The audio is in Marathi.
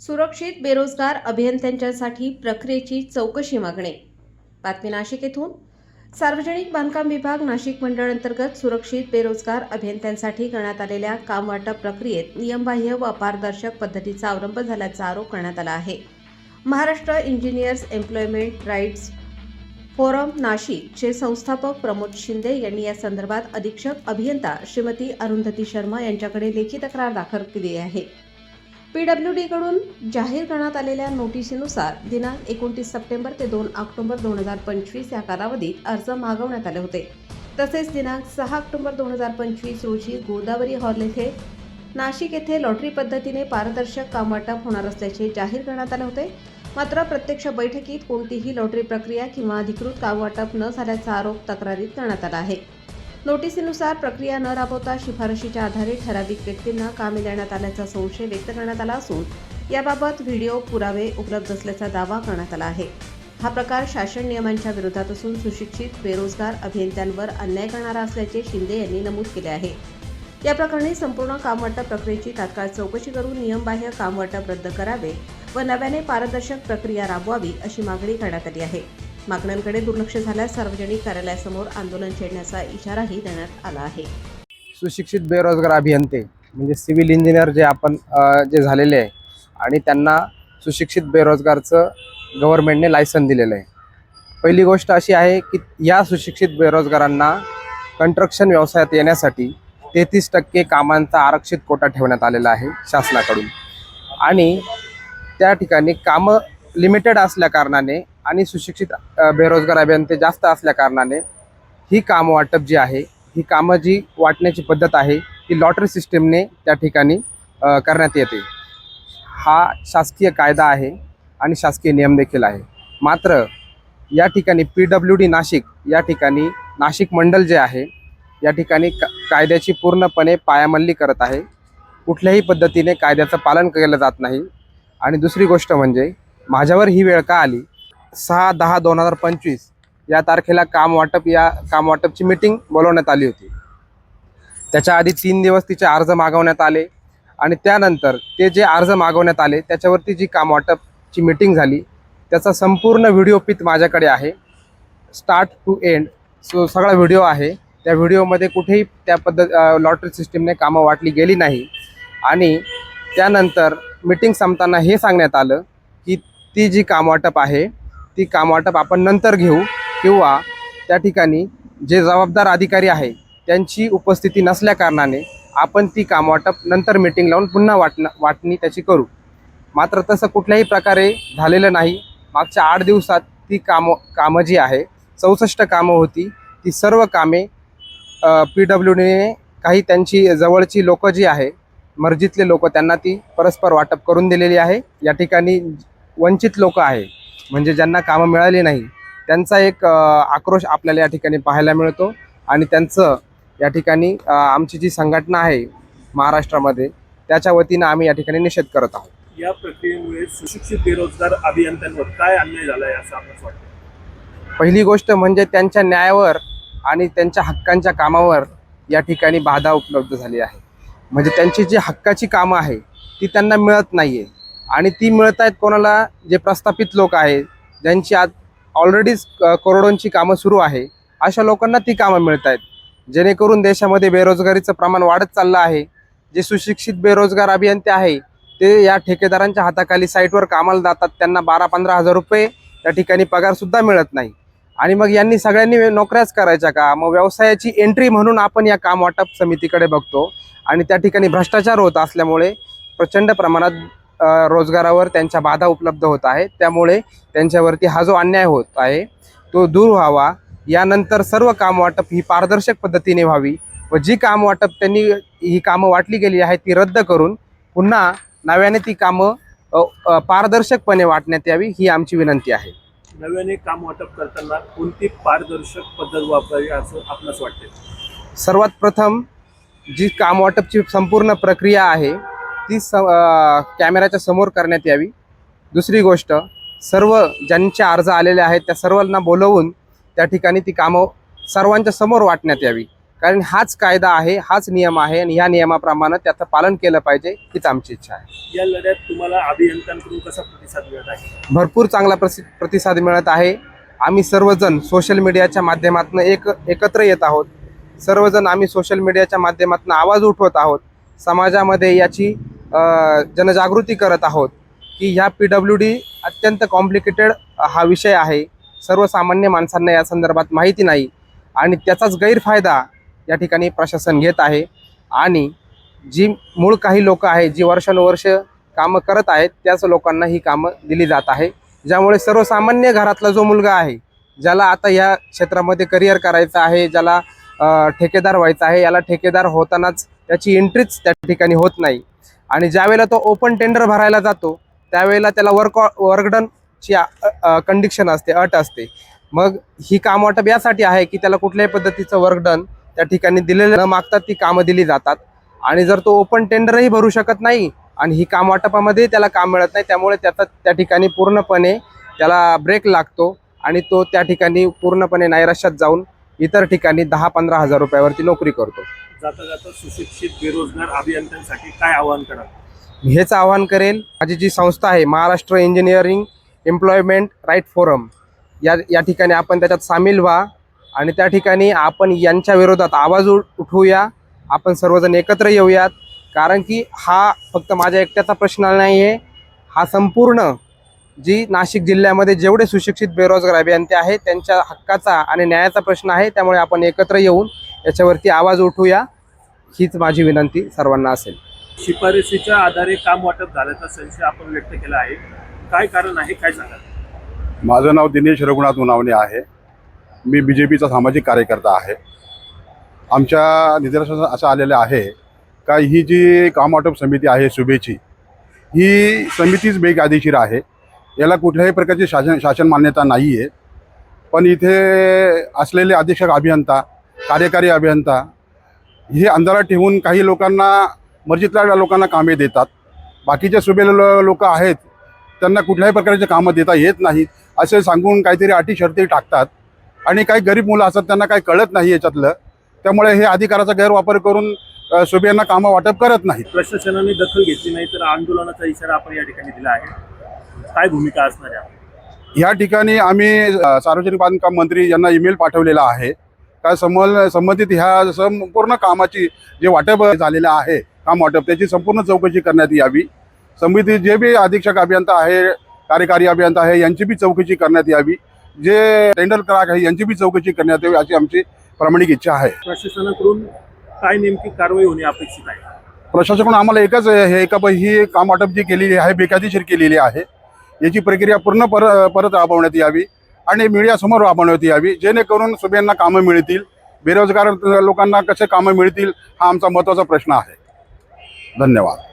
सुरक्षित बेरोजगार अभियंत्यांच्यासाठी प्रक्रियेची चौकशी मागणे. बातमी नाशिक येथून. सार्वजनिक बांधकाम विभाग नाशिक मंडळ अंतर्गत सुरक्षित बेरोजगार अभियंत्यांसाठी करण्यात आलेल्या कामवाटप प्रक्रियेत नियमबाह्य व अपारदर्शक पद्धतीचा अवलंब झाल्याचा आरोप करण्यात आला आहे. Maharashtra engineers employment rights forum नाशिकचे संस्थापक प्रमोद शिंदे यांनी या संदर्भात अधीक्षक अभियंता श्रीमती अरुंधती शर्मा यांच्याकडे लेखी तक्रार दाखल केली आहे. पीडब्ल्यू डीकडून जाहीर करण्यात आलेल्या नोटिसीनुसार दिनांक एकोणतीस सप्टेंबर ते दोन ऑक्टोबर दोन हजार पंचवीस या कालावधीत अर्ज मागवण्यात आले होते. तसेच दिनांक सहा ऑक्टोबर दोन हजार पंचवीस रोजी गोदावरी हॉल येथे नाशिक येथे लॉटरी पद्धतीने पारदर्शक कामवाटप होणार असल्याचे जाहीर करण्यात आले होते. मात्र प्रत्यक्ष बैठकीत कोणतीही लॉटरी प्रक्रिया किंवा अधिकृत कामवाटप न झाल्याचा आरोप तक्रारीत करण्यात आला आहे. नोटिसीनुसार प्रक्रिया न राबवता शिफारशीच्या आधारे ठराविक व्यक्तींना कामे देण्यात आल्याचा संशय व्यक्त करण्यात आला असून याबाबत व्हिडिओ पुरावे उपलब्ध असल्याचा दावा करण्यात आला आहे. हा प्रकार शासन नियमांच्या विरोधात असून सुशिक्षित बेरोजगार अभियंत्यांवर अन्याय करणारा असल्याचे शिंदे यांनी नमूद केले आहे. या प्रकरणी संपूर्ण कामवाटप प्रक्रियेची तात्काळ चौकशी करून नियमबाह्य कामवाटप रद्द करावे व नव्याने पारदर्शक प्रक्रिया राबवावी अशी मागणी करण्यात आली आहे. मागण्यांकडे दुर्लक्ष झाल्यास सार्वजनिक कार्यालयासमोर आंदोलन छेडण्याचा इशाराही देण्यात आला आहे. सुशिक्षित बेरोजगार अभियंते म्हणजे सिव्हिल इंजिनियर जे आपण जे झालेले आहे आणि त्यांना सुशिक्षित बेरोजगारचं गव्हर्नमेंटने लायसन दिलेलं आहे. पहिली गोष्ट अशी आहे की या सुशिक्षित बेरोजगारांना कंस्ट्रक्शन व्यवसायात येण्यासाठी तेहतीस टक्के कामांचा आरक्षित कोटा ठेवण्यात आलेला आहे शासनाकडून. आणि त्या ठिकाणी कामं लिमिटेड असल्या कारणाने आणि सुशिक्षित बेरोजगार अभियंते जास्त असल्या कारणाने ही काम वाटप जी आहे ही कामं जी वाटण्याची पद्धत आहे ती लॉटरी सिस्टीमने त्या ठिकाणी करण्यात येते. हा शासकीय कायदा आहे आणि शासकीय नियम देखील आहे. मात्र या ठिकाणी पी डब्ल्यू डी नाशिक या ठिकाणी नाशिक मंडल जे आहे या ठिकाणी क कायद्याची पूर्णपणे पायामल्ली करत आहे. कुठल्याही पद्धतीने कायद्याचं पालन केलं जात नाही. आणि दुसरी गोष्ट म्हणजे माझ्यावर ही वेळ का आली? सहा दहा दोन हजार पंचवीस या तारखेला काम वाटप या काम वाटपची मिटिंग बोलवण्यात आली होती. त्याच्या आधी तीन दिवस तिचे अर्ज मागवण्यात आले आणि त्यानंतर ते जे अर्ज मागवण्यात आले त्याच्यावरती जी काम वाटपची मिटिंग झाली त्याचा संपूर्ण व्हिडिओ पित माझ्याकडे आहे. स्टार्ट टू एंड सो सगळा व्हिडिओ आहे. त्या व्हिडिओमध्ये कुठेही त्या पद्धत लॉटरी सिस्टीमने कामं वाटली गेली नाही. आणि त्यानंतर मिटिंग संपताना हे सांगण्यात आलं ती जी कामवाटप आहे ती कामवाटप आपण नंतर घेऊ किंवा त्या ठिकाणी जे जबाबदार अधिकारी आहे त्यांची उपस्थिती नसल्याकारणाने आपण ती कामवाटप नंतर मीटिंग लावून पुन्हा वाटणं वाटणी त्याची करू. मात्र तसं कुठल्याही प्रकारे झालेलं नाही. मागच्या आठ दिवसात ती कामं कामं जी आहे चौसष्ट कामं होती ती सर्व कामे पी डब्ल्यू डीने काही त्यांची जवळची लोकं जी आहे मर्जीतले लोक त्यांना ती परस्पर वाटप करून दिलेली आहे. या ठिकाणी वंचित लोक आहे. म्हणजे ज्यांना कामं मिळाली नाही त्यांचा एक आक्रोश आपल्याला या ठिकाणी पाहायला मिळतो. आणि त्यांचं या ठिकाणी आमची जी संघटना आहे महाराष्ट्रामध्ये त्याच्या वतीनं आम्ही या ठिकाणी निषेध करत आहोत. या प्रक्रियेमुळे सुशिक्षित बेरोजगार अभियंत्यांवर काय अन्याय झालाय असं आपल्याला वाटतं पहिली गोष्ट म्हणजे त्यांच्या न्यायावर आणि त्यांच्या हक्कांच्या कामावर या ठिकाणी बाधा उपलब्ध झाली आहे. म्हणजे त्यांची जी हक्काची कामं आहे ती त्यांना मिळत नाही आहे आणि ती मिळत आहेत कोणाला जे प्रस्थापित लोक आहेत ज्यांची आज ऑलरेडीच करोडोंची कामं सुरू आहे अशा लोकांना ती कामं मिळत आहेत जेणेकरून देशामध्ये बेरोजगारीचं प्रमाण वाढत चाललं आहे. जे सुशिक्षित बेरोजगार अभियंते आहे ते या ठेकेदारांच्या हाताखाली साईटवर कामाला जातात त्यांना बारा पंधरा हजार रुपये त्या ठिकाणी पगारसुद्धा मिळत नाही. आणि मग यांनी सगळ्यांनी नोकऱ्याच करायच्या का? मग व्यवसायाची एंट्री म्हणून आपण या काम वाटप समितीकडे बघतो. आणि त्या ठिकाणी भ्रष्टाचार होत असल्यामुळे प्रचंड प्रमाणात रोजगारावर त्यांच्या बाधा उपलब्ध होत आहे त्यामुळे त्यांच्यावरती हा जो अन्याय होत आहे तो दूर व्हावा. यानंतर सर्व काम वाटप ही पारदर्शक पद्धतीने व्हावी व जी काम वाटप त्यांनी ही कामं वाटली गेली आहे ती रद्द करून पुन्हा नव्याने ती कामं पारदर्शकपणे वाटण्यात यावी ही आमची विनंती आहे. नव्याने काम वाटप करताना कोणती पारदर्शक पद्धत वापरावी असं आपणास वाटते? सर्वात प्रथम जी काम वाटपची संपूर्ण प्रक्रिया आहे ती स कॅमेऱ्याच्या समोर करण्यात यावी. दुसरी गोष्ट सर्व ज्यांचे अर्ज आलेले आहेत त्या सर्वांना बोलवून त्या ठिकाणी ती कामं सर्वांच्या समोर वाटण्यात यावी. कारण हाच कायदा आहे हाच नियम आहे आणि ह्या नियमाप्रमाणे त्याचं पालन केलं पाहिजे हीच आमची इच्छा आहे. या लढ्यात तुम्हाला अभियंत्यांकडून कसा प्रतिसाद मिळत आहे? भरपूर चांगला प्रसि प्रतिसाद मिळत आहे. आम्ही सर्वजण सोशल मीडियाच्या माध्यमातून एक एकत्र येत आहोत. सर्वजण आम्ही सोशल मीडियाच्या माध्यमातून आवाज उठवत आहोत. समाजामध्ये याची जनजागृती करत आहोत की ह्या पी डब्ल्यू डी अत्यंत कॉम्प्लिकेटेड हा विषय आहे. सर्वसामान्य माणसांना या संदर्भात माहिती नाही आणि त्याचाच गैरफायदा या ठिकाणी प्रशासन घेत आहे. आणि जी मूळ काही लोक आहेत जी वर्षानुवर्ष कामं करत आहेत त्याच लोकांना ही कामं दिली जात आहे. ज्यामुळे सर्वसामान्य घरातला जो मुलगा आहे ज्याला आता या क्षेत्रामध्ये करिअर करायचं आहे ज्याला ठेकेदार व्हायचं आहे याला ठेकेदार होतानाच त्याची एंट्रीच त्या ठिकाणी होत नाही. आणि ज्यावेळेला तो ओपन टेंडर भरायला जातो त्यावेळेला त्याला वर्क वर्कडनची कंडिशन असते अट असते. मग ही काम वाटप यासाठी आहे की त्याला कुठल्याही पद्धतीचं वर्कडन त्या ठिकाणी दिलेलं न मागतात ती कामं दिली जातात. आणि जर तो ओपन टेंडरही भरू शकत नाही आणि ही काम वाटपामध्ये त्याला काम मिळत नाही त्यामुळे त्याचा त्या ठिकाणी पूर्णपणे त्याला ब्रेक लागतो आणि तो त्या ठिकाणी पूर्णपणे नैराश्यात जाऊन इतर ठिकाणी दहा पंधरा हजार रुपयावरती नोकरी करतो. जाता जाता सुशिक्षित बेरोजगार अभियंत्यांसाठी काय आवाहन करा हेच आवाहन करेल माझी जी संस्था आहे Maharashtra engineering employment right forum या या ठिकाणी आपण त्याच्यात सामील व्हा आणि त्या ठिकाणी आपण यांच्या विरोधात आवाज उ- उठवूया. आपण सर्वजण एकत्र येऊयात. कारण की हा फक्त माझ्या एकट्याचा प्रश्न नाही आहे हा संपूर्ण जी नाशिक जिल्ह्यामध्ये जेवढे सुशिक्षित बेरोजगार अभियंते आहेत त्यांच्या हक्काचा आणि न्यायाचा प्रश्न आहे त्यामुळे आपण एकत्र येऊन याच्यावरती आवाज उठवूया. हीच माझी विनंती सर्वांना असेल. शिफारसीच्या आधारे काम वाटप झाल्याचा संशय आपण व्यक्त केला आहे. काय कारण आहे काय सांगाल माझं नाव दिनेश रघुनाथ उनावणे आहे. मी बी जे पीचा सामाजिक कार्यकर्ता आहे. आमच्या निदर्शनास असं आलेलं आहे का ही जी काम वाटप समिती आहे सुबेची ही समितीच बेकायदेशीर आहे. याला कुठल्याही प्रकारची शासन शासन मान्यता नाही आहे पण इथे असलेले अधीक्षक अभियंता कार्यकारी अभियंता हे अंधारात ठेवून काही लोकांना मर्जीतल्या लोकांना कामे देतात. बाकीचे सुबेले लोक आहेत त्यांना कुठल्याही प्रकारचे कामं देता येत नाहीत असे सांगून काहीतरी अटी शर्ती टाकतात. आणि काही गरीब मुलं असतात त्यांना काही कळत नाही याच्यातलं. त्यामुळे हे अधिकाराचा गैरवापर करून अ, सुबेंना कामं वाटप करत नाहीत. प्रशासनाने दखल घेतली नाही तर आंदोलनाचा इशारा आपण या ठिकाणी दिला आहे. काय भूमिका असणार आहे? या ठिकाणी आम्ही सार्वजनिक बांधकाम मंत्री यांना ईमेल पाठवलेला आहे. का समल संबंधित ह्या संपूर्ण कामाची जे वाटप झालेलं आहे काम वाटप त्याची संपूर्ण चौकशी करण्यात यावी. समिती जे बी अधीक्षक अभियंता आहे कार्यकारी अभियंता आहे यांची बी चौकशी करण्यात यावी. जे टेंडर क्राक आहे यांची बी चौकशी करण्यात यावी अशी आमची प्रामाणिक इच्छा आहे. प्रशासनाकडून काय नेमकी कारवाई होणे अपेक्षित आहे? प्रशासनाकडून आम्हाला एकच हे का बा ही काम वाटप जी केलेली आहे बेकायदेशीर केलेली आहे याची प्रक्रिया पूर्ण पर परत राबवण्यात यावी. आणि मीडियासमोर राबवण्यात यावी. जेणेकरून सुबेंना कामं मिळतील. बेरोजगार लोकांना कसे कामं मिळतील हा आमचा महत्त्वाचा प्रश्न आहे. धन्यवाद.